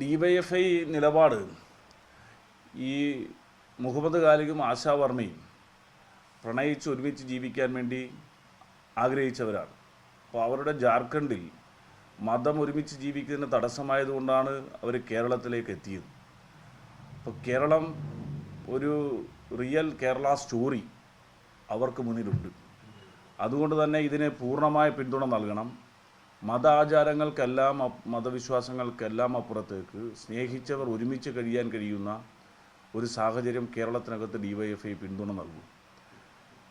DYFI നിലപാട് ഈ മുഹമ്മദ് ഖാലിക്കും ആശാ വർമ്മയും പ്രണയിച്ച് ഒരുമിച്ച് ജീവിക്കാൻ വേണ്ടി ആഗ്രഹിച്ചവരാണ്. അപ്പോൾ അവരുടെ ജാർഖണ്ഡിൽ മതം ഒരുമിച്ച് ജീവിക്കുന്നതിന് തടസ്സമായതുകൊണ്ടാണ് അവർ കേരളത്തിലേക്ക് എത്തിയത്. അപ്പോൾ കേരളം ഒരു റിയൽ കേരള സ്റ്റോറി അവർക്ക് മുന്നിലുണ്ട്. അതുകൊണ്ട് തന്നെ ഇതിന് പൂർണമായ പിന്തുണ നൽകണം. മതാചാരങ്ങൾക്കെല്ലാം മതവിശ്വാസങ്ങൾക്കെല്ലാം അപ്പുറത്തേക്ക് സ്നേഹിച്ചവർ ഒരുമിച്ച് കഴിയാൻ കഴിയുന്ന ഒരു സാഹചര്യം കേരളത്തിനകത്ത് ഡിവൈഎഫ്ഐ പിന്തുണ നൽകും.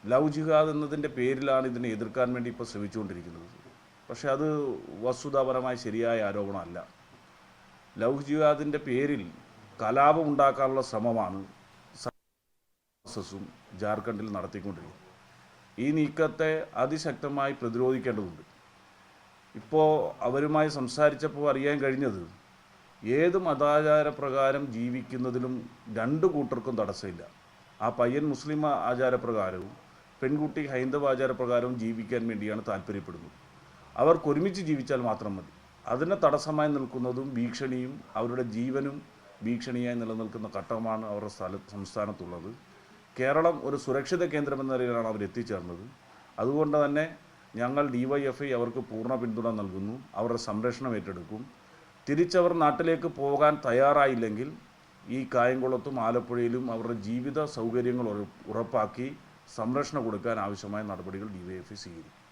ലവ് ജിഹാദ് എന്നതിന്റെ പേരിലാണ് ഇതിനെ എതിർക്കാൻ വേണ്ടി ഇപ്പോൾ ശ്രമിച്ചുകൊണ്ടിരിക്കുന്നത്. പക്ഷേ അത് വസ്തുതാപരമായി ശരിയായ ആരോപണമല്ല. ലവ് ജിഹാദിന്റെ പേരിൽ കലാപം ഉണ്ടാക്കാനുള്ള ശ്രമമാണ് എസും ജാർഖണ്ഡിൽ നടത്തിക്കൊണ്ടിരിക്കുന്നത്. ഈ നീക്കത്തെ അതിശക്തമായി പ്രതിരോധിക്കേണ്ടതുണ്ട്. ഇപ്പോൾ അവരുമായി സംസാരിച്ചപ്പോൾ അറിയാൻ കഴിഞ്ഞത് ഏത് മതാചാരപ്രകാരം ജീവിക്കുന്നതിലും രണ്ട് കൂട്ടർക്കും തടസ്സമില്ല. ആ പയ്യൻ മുസ്ലിം ആചാരപ്രകാരവും പെൺകുട്ടി ഹൈന്ദവ ആചാരപ്രകാരവും ജീവിക്കാൻ വേണ്ടിയാണ് താല്പര്യപ്പെടുന്നത്. അവർക്ക് ഒരുമിച്ച് ജീവിച്ചാൽ മാത്രം മതി. അതിന് തടസ്സമായി നിൽക്കുന്നതും ഭീഷണിയും അവരുടെ ജീവനും ഭീഷണിയായി നിലനിൽക്കുന്ന ഘട്ടമാണ് അവരുടെ സ്ഥല സംസ്ഥാനത്തുള്ളത്. കേരളം ഒരു സുരക്ഷിത കേന്ദ്രമെന്ന നിലയിലാണ് അവർ എത്തിച്ചേർന്നത് അതുകൊണ്ട് തന്നെ ഞങ്ങൾ ഡിവൈഎഫ്ഐ അവർക്ക് പൂർണ പിന്തുണ നൽകുന്നു. അവരുടെ സംരക്ഷണം ഏറ്റെടുക്കും. തിരിച്ചവർ നാട്ടിലേക്ക് പോകാൻ തയ്യാറായില്ലെങ്കിൽ ഈ കായംകുളത്തും ആലപ്പുഴയിലും അവരുടെ ജീവിത സൗകര്യങ്ങൾ ഉറപ്പാക്കി സംരക്ഷണം കൊടുക്കാൻ ആവശ്യമായ നടപടികൾ ഡിവൈഎഫ്ഐ സ്വീകരിക്കും.